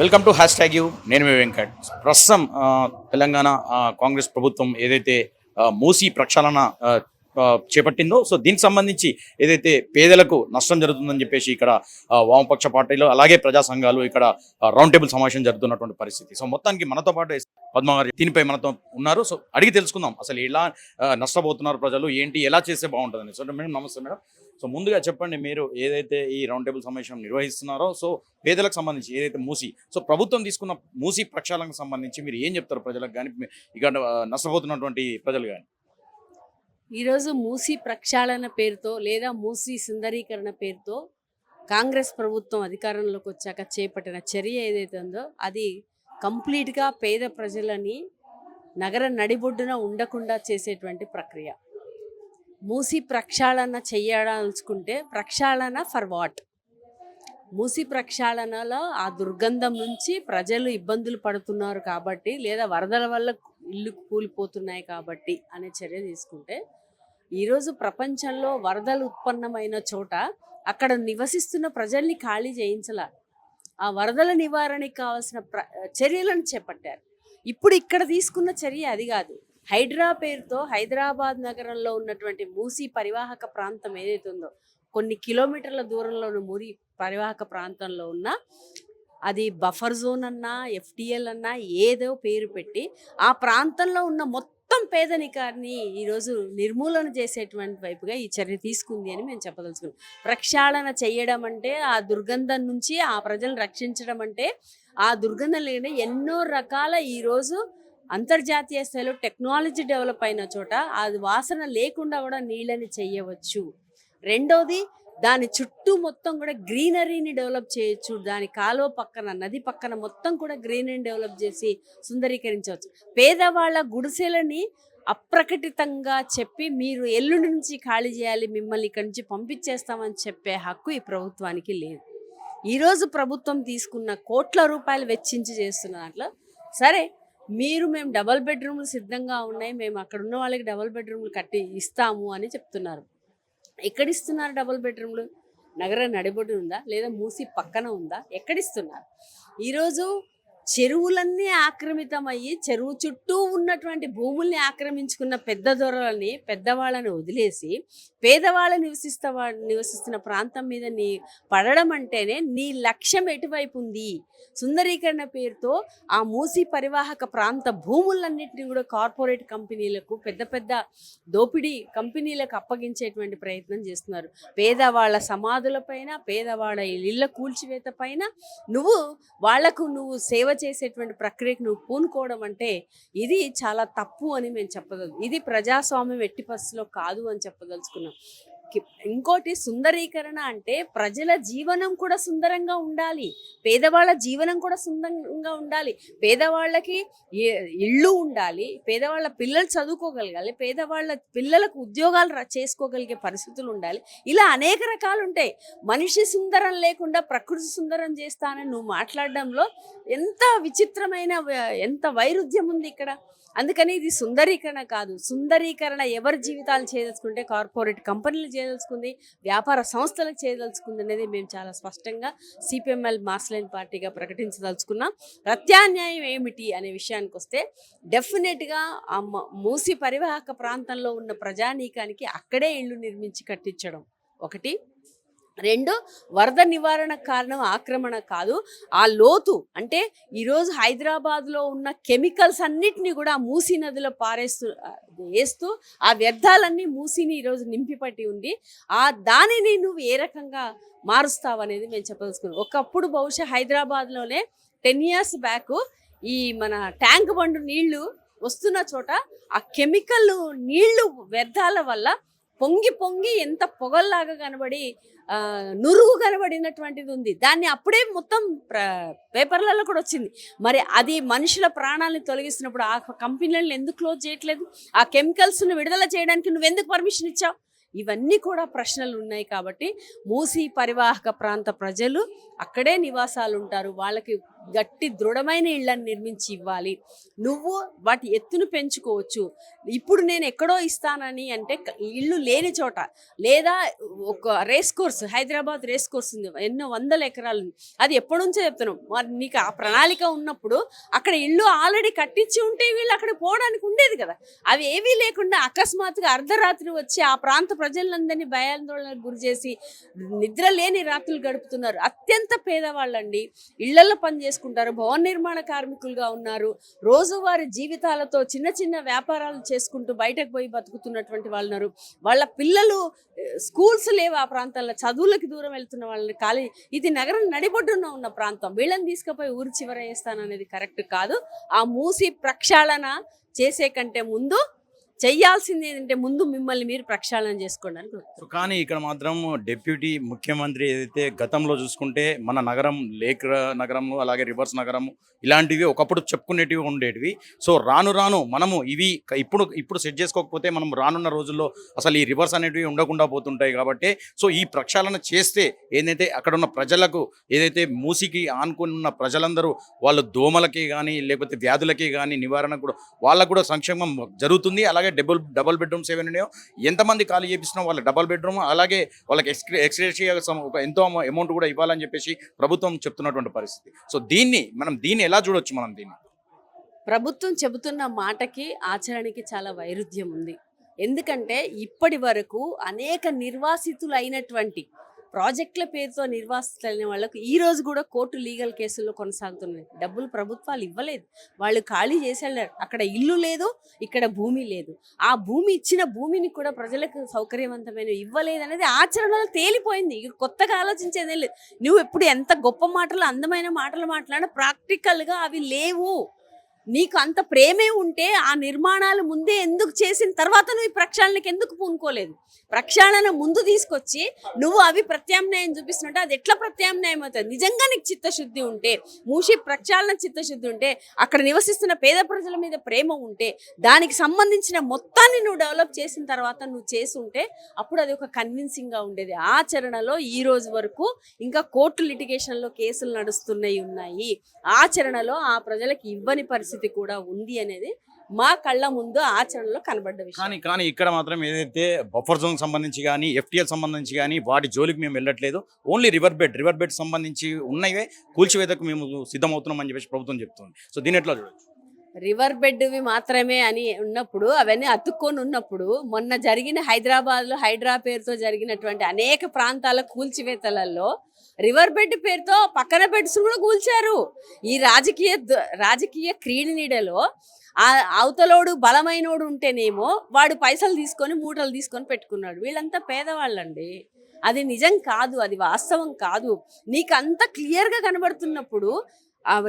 Welcome to hashtag U. నేను మీ వెంకట్. ప్రస్తుతం తెలంగాణ కాంగ్రెస్ ప్రభుత్వం ఏదైతే మూసి ప్రక్షాళన చేపట్టిందో. సో దీనికి సంబంధించి ఏదైతే పేదలకు నష్టం జరుగుతుందని చెప్పేసి ఇక్కడ వామపక్ష పార్టీలు అలాగే ప్రజా సంఘాలు ఇక్కడ రౌండ్ టేబుల్ సమావేశం జరుగుతున్నటువంటి పరిస్థితి. సో మొత్తానికి మనతో పాటు పద్మగారు దీనిపై మనతో ఉన్నారు. సో అడిగి తెలుసుకుందాం అసలు ఎలా నష్టపోతున్నారు ప్రజలు ఏంటి ఎలా చేస్తే బాగుంటుందని. సో మేడం నమస్తే మేడం. సో ముందుగా చెప్పండి మీరు ఏదైతే ఈ రౌండ్ టేబుల్ సమావేశం నిర్వహిస్తున్నారో సో పేదలకు సంబంధించి ఏదైతే మూసి సో ప్రభుత్వం తీసుకున్న మూసి ప్రక్షాళనకు సంబంధించి మీరు ఏం చెప్తారు ప్రజలకు? కానీ ఇక్కడ నష్టపోతున్నటువంటి ప్రజలు కానీ. ఈరోజు మూసి ప్రక్షాళన పేరుతో లేదా మూసి సుందరీకరణ పేరుతో కాంగ్రెస్ ప్రభుత్వం అధికారంలోకి వచ్చాక చేపట్టిన చర్య ఏదైతే ఉందో అది కంప్లీట్గా పేద ప్రజలని నగర నడిబొడ్డున ఉండకుండా చేసేటువంటి ప్రక్రియ. మూసి ప్రక్షాళన చెయ్యదలుచుకుంటే ప్రక్షాళన ఫర్ వాట్? మూసి ప్రక్షాళనలో ఆ దుర్గంధం నుంచి ప్రజలు ఇబ్బందులు పడుతున్నారు కాబట్టి లేదా వరదల వల్ల ఇల్లు కూలిపోతున్నాయి కాబట్టి అనే చర్య తీసుకుంటే ఈరోజు ప్రపంచంలో వరదలు ఉత్పన్నమైన చోట అక్కడ నివసిస్తున్న ప్రజల్ని ఖాళీ చేయించాల. ఆ వరదల నివారణకి కావాల్సిన ప్ర చర్యలను చేపట్టారు. ఇప్పుడు ఇక్కడ తీసుకున్న చర్య అది కాదు. హైడ్రా పేరుతో హైదరాబాద్ నగరంలో ఉన్నటువంటి మూసీ పరివాహక ప్రాంతం ఏదైతే ఉందో కొన్ని కిలోమీటర్ల దూరంలో ఉన్న మురి పరివాహక ప్రాంతంలో ఉన్న అది బఫర్ జోన్ అన్నా ఎఫ్టిఎల్ అన్నా ఏదో పేరు పెట్టి ఆ ప్రాంతంలో ఉన్న మొత్తం పేదనికాన్ని ఈరోజు నిర్మూలన చేసేటువంటి వైపుగా ఈ చర్య తీసుకుంది అని మేము చెప్పదలుచుకున్నాం. ప్రక్షాళన చేయడం అంటే ఆ దుర్గంధం నుంచి ఆ ప్రజలను రక్షించడం అంటే ఆ దుర్గంధం లేకుండా ఎన్నో రకాల ఈరోజు అంతర్జాతీయ స్థాయిలో టెక్నాలజీ డెవలప్ అయిన చోట అది వాసన లేకుండా కూడా నీళ్ళని చెయ్యవచ్చు రెండోది దాని చుట్టూ మొత్తం కూడా గ్రీనరీని డెవలప్ చేయొచ్చు. దాని కాలువ పక్కన నది పక్కన మొత్తం కూడా గ్రీనరీని డెవలప్ చేసి సుందరీకరించవచ్చు. పేదవాళ్ళ గుడిసెలని అప్రకటితంగా చెప్పి మీరు ఎల్లుండి నుంచి ఖాళీ చేయాలి మిమ్మల్ని ఇక్కడి నుంచి పంపించేస్తామని చెప్పే హక్కు ఈ ప్రభుత్వానికి లేదు. ఈరోజు ప్రభుత్వం తీసుకున్న కోట్ల రూపాయలు వెచ్చించి చేస్తున్న దాంట్లో సరే మీరు మేము డబల్ బెడ్రూమ్లు సిద్ధంగా ఉన్నాయి మేము అక్కడ ఉన్న వాళ్ళకి డబల్ బెడ్రూమ్లు కట్టి ఇస్తాము అని చెప్తున్నారు. ఎక్కడిస్తున్నారు డబుల్ బెడ్రూమ్లు? నగర నడిబొడ్డు ఉందా? లేదా మూసి పక్కన ఉందా? ఎక్కడిస్తున్నారు? ఈరోజు చెరువులన్నీ ఆక్రమితమయ్యి చెరువు చుట్టూ ఉన్నటువంటి భూముల్ని ఆక్రమించుకున్న పెద్ద దొరలని పెద్దవాళ్ళని వదిలేసి పేదవాళ్ళు నివసిస్త నివసిస్తున్న ప్రాంతం మీద నీ పడడం అంటేనే నీ లక్ష్యం ఎటువైపు ఉంది? సుందరీకరణ పేరుతో ఆ మూసి పరివాహక ప్రాంత భూములన్నింటినీ కూడా కార్పొరేట్ కంపెనీలకు పెద్ద పెద్ద దోపిడీ కంపెనీలకు అప్పగించేటువంటి ప్రయత్నం చేస్తున్నారు. పేదవాళ్ళ సమాధులపైన పేదవాళ్ళ ఇళ్ళ కూల్చివేత పైన నువ్వు వాళ్ళకు నువ్వు సేవ చేసేటువంటి ప్రక్రియకు నువ్వు పూనుకోవడం అంటే ఇది చాలా తప్పు అని మేము చెప్పగలం. ఇది ప్రజాస్వామ్యం ఎట్టి పరిస్థితిలో కాదు అని చెప్పదలుచుకున్నాం. ఇంకోటి సుందరీకరణ అంటే ప్రజల జీవనం కూడా సుందరంగా ఉండాలి. పేదవాళ్ళ జీవనం కూడా సుందరంగా ఉండాలి. పేదవాళ్ళకి ఇళ్ళు ఉండాలి. పేదవాళ్ళ పిల్లలు చదువుకోగలగాలి. పేదవాళ్ళ పిల్లలకు ఉద్యోగాలు చేసుకోగలిగే పరిస్థితులు ఉండాలి. ఇలా అనేక రకాలు ఉంటాయి. మనిషి సుందరం లేకుండా ప్రకృతి సుందరం చేస్తానని నువ్వు మాట్లాడడంలో ఎంత విచిత్రమైన ఎంత వైరుధ్యం ఉంది ఇక్కడ. అందుకని ఇది సుందరీకరణ కాదు. సుందరీకరణ ఎవరి జీవితాలు చేయదలుచుకుంటే కార్పొరేట్ కంపెనీలు చేయదలుచుకుంది వ్యాపార సంస్థలకు చేయదలుచుకుంది అనేది మేము చాలా స్పష్టంగా సిపిఎంఎల్ మార్స్లైన్ పార్టీగా ప్రకటించదలుచుకున్నాం. ప్రత్యామ్నాయం ఏమిటి అనే విషయానికి వస్తే డెఫినెట్గా ఆ మూసి పరివాహక ప్రాంతంలో ఉన్న ప్రజానీకానికి అక్కడే ఇళ్ళు నిర్మించి కట్టించడం. ఒకటి రెండు వరద నివారణ కారణం ఆక్రమణ కాదు. ఆ లోతు అంటే ఈరోజు హైదరాబాద్లో ఉన్న కెమికల్స్ అన్నిటినీ కూడా మూసీ నదిలో పారేస్తూ వేస్తూ ఆ వ్యర్థాలన్నీ మూసీని ఈరోజు నింపిపట్టి ఉంది. ఆ దానిని నువ్వు ఏ రకంగా మారుస్తావు అనేది మేము చెప్పదలుచుకున్నాం. ఒకప్పుడు బహుశా హైదరాబాద్లోనే టెన్ ఇయర్స్ బ్యాక్ ఈ మన ట్యాంక్ బండు నీళ్ళు వస్తున్న చోట ఆ కెమికల్ నీళ్ళు వ్యర్థాల వల్ల పొంగి పొంగి ఎంత పొగల్లాగా కనబడి నురుగు కనబడినటువంటిది ఉంది. దాన్ని అప్పుడే మొత్తం ప్ర- పేపర్లలో కూడా వచ్చింది. మరి అది మనుషుల ప్రాణాలను తొలగిస్తున్నప్పుడు ఆ కంపెనీలను ఎందుకు క్లోజ్ చేయట్లేదు? ఆ కెమికల్స్ను విడుదల చేయడానికి నువ్వు ఎందుకు పర్మిషన్ ఇచ్చావు? ఇవన్నీ కూడా ప్రశ్నలు ఉన్నాయి కాబట్టి మూసి పరివాహక ప్రాంత ప్రజలు అక్కడే నివాసాలు ఉంటారు వాళ్ళకి గట్టి దృఢమైన ఇళ్ళని నిర్మించి ఇవ్వాలి. నువ్వు వాటి ఎత్తును పెంచుకోవచ్చు. ఇప్పుడు నేను ఎక్కడో ఇస్తానని అంటే ఇల్లు లేని చోట లేదా ఒక race course Hyderabad race course ఉంది ఎన్నో వందల ఎకరాలు అది ఎప్పటి నుంచో చెప్తున్నాం మరి నీకు ఆ ప్రణాళిక ఉన్నప్పుడు అక్కడ ఇల్లు ఆల్రెడీ కట్టించి ఉంటే వీళ్ళు అక్కడ పోవడానికి ఉండేది కదా. అవి ఏవీ లేకుండా అకస్మాత్తుగా అర్ధరాత్రి వచ్చి ఆ ప్రాంత ప్రజలందరినీ భయాందోళనకు గురి చేసి నిద్ర లేని రాత్రులు గడుపుతున్నారు. అత్యంత పేదవాళ్ళండి. ఇళ్ళలో పని చేసుకుంటారు భవన నిర్మాణ కార్మికులుగా ఉన్నారు. రోజువారి జీవితాలతో చిన్న చిన్న వ్యాపారాలు చేసుకుంటూ బయటకు పోయి బతుకుతున్నటువంటి వాళ్ళు ఉన్నారు వాళ్ళ పిల్లలు స్కూల్స్ లేవు ఆ ప్రాంతాల్లో. చదువులకు దూరం వెళ్తున్న వాళ్ళని ఖాళీ ఇది నగరం నడిబొడ్డున ఉన్న ప్రాంతం. వీళ్ళని తీసుకుపోయి ఊరి చివర వేస్తాననేది కరెక్ట్ కాదు. ఆ మూసి ప్రక్షాళన చేసే కంటే ముందు చెయ్యాల్సింది ఏంటంటే ముందు మిమ్మల్ని మీరు ప్రక్షాళన. సో కానీ ఇక్కడ మాత్రం డిప్యూటీ ముఖ్యమంత్రి ఏదైతే గతంలో చూసుకుంటే మన నగరం లేక్ నగరము అలాగే రివర్స్ నగరము ఇలాంటివి ఒకప్పుడు చెప్పుకునేటివి ఉండేటివి సో రాను రాను మనము ఇవి ఇప్పుడు ఇప్పుడు సెట్ చేసుకోకపోతే మనం రానున్న రోజుల్లో అసలు ఈ రివర్స్ అనేటివి ఉండకుండా పోతుంటాయి కాబట్టి సో ఈ ప్రక్షాళన చేస్తే ఏంటంటే అక్కడ ఉన్న ప్రజలకు ఏదైతే మూసికి ఆనుకుని ఉన్న ప్రజలందరూ వాళ్ళ దోమలకి కానీ లేకపోతే వ్యాధులకి కానీ నివారణ కూడా వాళ్ళకు కూడా సంక్షేమం జరుగుతుంది అలాగే డబుల్ డబుల్ బెడ్రూమ్స్ ఏమైనా ఉన్నాయో? ఎంతమంది ఖాళీ చేపిస్తున్నా వాళ్ళ డబల్ బెడ్రూమ్ అలాగే వాళ్ళకి ఎక్స్క్రే ఎక్స్గ్రేషియా సమ- ఒక ఎంతో అమౌంట్ కూడా ఇవ్వాలని చెప్పేసి ప్రభుత్వం చెప్తున్నటువంటి పరిస్థితి. సో దీన్ని మనం దీన్ని ఎలా చూడొచ్చు మనం దీన్ని? ప్రభుత్వం చెబుతున్న మాటకి ఆచరణకి చాలా వైరుధ్యం ఉంది. ఎందుకంటే ఇప్పటి వరకు అనేక నిర్వాసితులైనటువంటి ప్రాజెక్టుల పేరుతో నిర్వాసితులైన వాళ్ళకు ఈ రోజు కూడా కోర్టు లీగల్ కేసుల్లో కొనసాగుతున్నాయి. డబ్బులు ప్రభుత్వాలు ఇవ్వలేదు. వాళ్ళు ఖాళీ చేసి వెళ్ళారు. అక్కడ ఇల్లు లేదు ఇక్కడ భూమి లేదు. ఆ భూమి ఇచ్చిన భూమిని కూడా ప్రజలకు సౌకర్యవంతమైన ఇవ్వలేదు అనేది ఆచరణలో తేలిపోయింది. ఇక కొత్తగా ఆలోచించేదే లేదు. నువ్వు ఎప్పుడు ఎంత గొప్ప మాటలు అందమైన మాటలు మాట్లాడినా ప్రాక్టికల్గా అవి లేవు. నీకు అంత ప్రేమే ఉంటే ఆ నిర్మాణాలు ముందే ఎందుకు చేసిన తర్వాత నువ్వు ఈ ప్రక్షాళనకి ఎందుకు పూనుకోలేదు? ప్రక్షాళన ముందు తీసుకొచ్చి నువ్వు అవి ప్రత్యామ్నాయం చూపిస్తున్నట్టు అది ఎట్లా ప్రత్యామ్నాయం అవుతుంది? నిజంగా నీకు చిత్తశుద్ధి ఉంటే మూషి ప్రక్షాళన చిత్తశుద్ధి ఉంటే అక్కడ నివసిస్తున్న పేద ప్రజల మీద ప్రేమ ఉంటే దానికి సంబంధించిన మొత్తాన్ని నువ్వు డెవలప్ చేసిన తర్వాత నువ్వు చేసి ఉంటే అప్పుడు అది ఒక కన్విన్సింగ్గా ఉండేది. ఆచరణలో ఈ రోజు వరకు ఇంకా కోర్టు లిటిగేషన్లో కేసులు నడుస్తున్నాయి ఉన్నాయి. ఆచరణలో ఆ ప్రజలకు ఇవ్వని పరిస్థితి కూడా ఉంది అనేది మా కళ్ళ ముందు ఆచరణలో కనబడ్డ విషయం. కానీ కానీ ఇక్కడ మాత్రం ఏదైతే బఫర్ జోన్ సంబంధించి కానీ ఎఫ్టీఎల్ సంబంధించి కానీ వాటి జోలికి మేము వెళ్ళట్లేదు. Only river bed river bed సంబంధించి ఉన్నవే కూల్చివేతకు మేము సిద్ధమవుతున్నాం అని చెప్పేసి ప్రభుత్వం చెప్తుంది. సో దీని ఎట్లా చూడొచ్చు? రివర్ బెడ్వి మాత్రమే అని ఉన్నప్పుడు అవన్నీ అతుక్కొని ఉన్నప్పుడు మొన్న జరిగిన హైదరాబాద్లో హైడ్రా పేరుతో జరిగినటువంటి అనేక ప్రాంతాల కూల్చివేతలలో రివర్ బెడ్ పేరుతో పక్కన బెడ్స్ కూడా కూల్చారు. ఈ రాజకీయ రాజకీయ క్రీడ నీడలో ఆ అవతలోడు బలమైనోడు ఉంటేనేమో వాడు పైసలు తీసుకొని మూటలు తీసుకొని పెట్టుకున్నాడు. వీళ్ళంతా పేదవాళ్ళండి. అది నిజం కాదు అది వాస్తవం కాదు. నీకు అంత క్లియర్గా కనబడుతున్నప్పుడు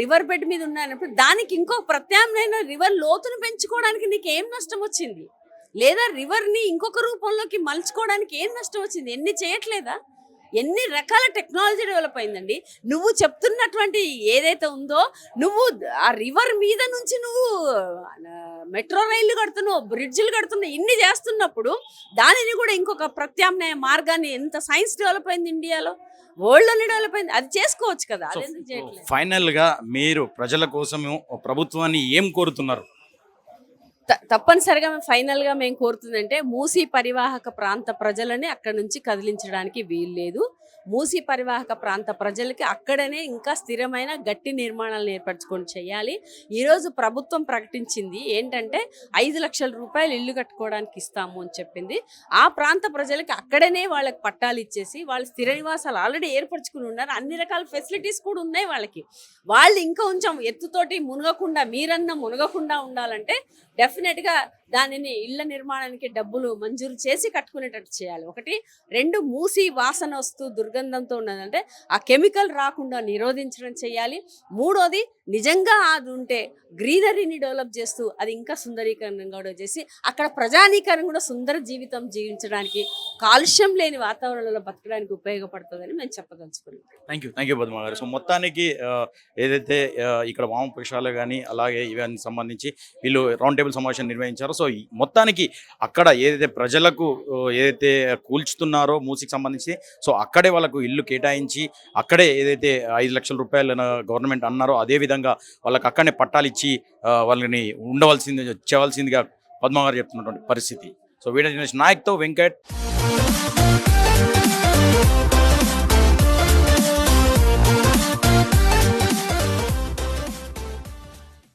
రివర్ బెడ్ మీద ఉన్నప్పుడు దానికి ఇంకో ప్రత్యామ్నాయ రివర్ లోతును పెంచుకోవడానికి నీకు ఏం నష్టం వచ్చింది? లేదా రివర్ని ఇంకొక రూపంలోకి మలుచుకోవడానికి ఏం నష్టం వచ్చింది? ఎన్ని చేయట్లేదా? ఎన్ని రకాల టెక్నాలజీ డెవలప్ అయిందండి? నువ్వు చెప్తున్నటువంటి ఏదైతే ఉందో నువ్వు ఆ రివర్ మీద నుంచి నువ్వు మెట్రో రైళ్ళు కడుతున్నావు బ్రిడ్జిలు కడుతున్నావు ఇన్ని చేస్తున్నప్పుడు దానిని కూడా ఇంకొక ప్రత్యామ్నాయ మార్గాన్ని ఎంత సైన్స్ డెవలప్ అయింది ఇండియాలో? వరల్డ్లోనే డెవలప్ అయింది అది చేసుకోవచ్చు కదా సో అది ఎందుకు చేయట్లేదు? ఫైనల్గా మీరు ప్రజల కోసము ప్రభుత్వాన్ని ఏం కోరుతున్నారు? త- తప్పనిసరిగా మేము ఫైనల్గా మేము కోరుతుందంటే మూసీ పరివాహక ప్రాంత ప్రజలని అక్కడ నుంచి కదిలించడానికి వీలు లేదు. మూసీ పరివాహక ప్రాంత ప్రజలకి అక్కడనే ఇంకా స్థిరమైన గట్టి నిర్మాణాలను ఏర్పరచుకొని చేయాలి. ఈరోజు ప్రభుత్వం ప్రకటించింది ఏంటంటే ఐదు లక్షల రూపాయలు ఇల్లు కట్టుకోవడానికి ఇస్తాము అని చెప్పింది. ఆ ప్రాంత ప్రజలకి అక్కడనే వాళ్ళకి పట్టాలు ఇచ్చేసి వాళ్ళు స్థిర నివాసాలు ఆల్రెడీ ఏర్పరచుకుని ఉన్నారు. అన్ని రకాల ఫెసిలిటీస్ కూడా ఉన్నాయి వాళ్ళకి. వాళ్ళు ఇంకా కొంచెం ఎత్తుతోటి మునగకుండా మీరన్నా మునగకుండా ఉండాలంటే డెఫినెట్గా దానిని ఇళ్ళ నిర్మాణానికి డబ్బులు మంజూరు చేసి కట్టుకునేటట్టు చేయాలి. ఒకటి రెండు మూసి వాసన వస్తూ దుర్గంధంతో ఉన్నదంటే ఆ కెమికల్ రాకుండా నిరోధించడం చేయాలి. మూడోది నిజంగా అది ఉంటే గ్రీనరీని డెవలప్ చేస్తూ అది ఇంకా సుందరీకరణ కూడా చేసి అక్కడ ప్రజానీకరణ కూడా సుందర జీవితం జీవించడానికి కాలుష్యం లేని వాతావరణంలో బతకడానికి ఉపయోగపడుతుందని మేము చెప్పదలుచుకున్నాం. Thank you thank you Padma garu. So మొత్తానికి ఏదైతే ఇక్కడ వామపక్షాలు కానీ అలాగే ఇవన్నీ సంబంధించి వీళ్ళు రౌండ్ టేబుల్ సమావేశం నిర్వహించారు. సో ఈ మొత్తానికి అక్కడ ఏదైతే ప్రజలకు ఏదైతే కూల్చుతున్నారో మూసికి సంబంధించి సో అక్కడే వాళ్ళకు ఇల్లు కేటాయించి అక్కడే ఏదైతే ఐదు లక్షల రూపాయలు గవర్నమెంట్ అన్నారో అదే విధంగా వాళ్ళకి అక్కడనే పట్టాలు ఇచ్చి వాళ్ళని ఉండవలసింది చేయవలసిందిగా పద్మగారు చెప్తున్నటువంటి పరిస్థితి. సో వీడియో జనరేషన్ నాయక్తో వెంకట్.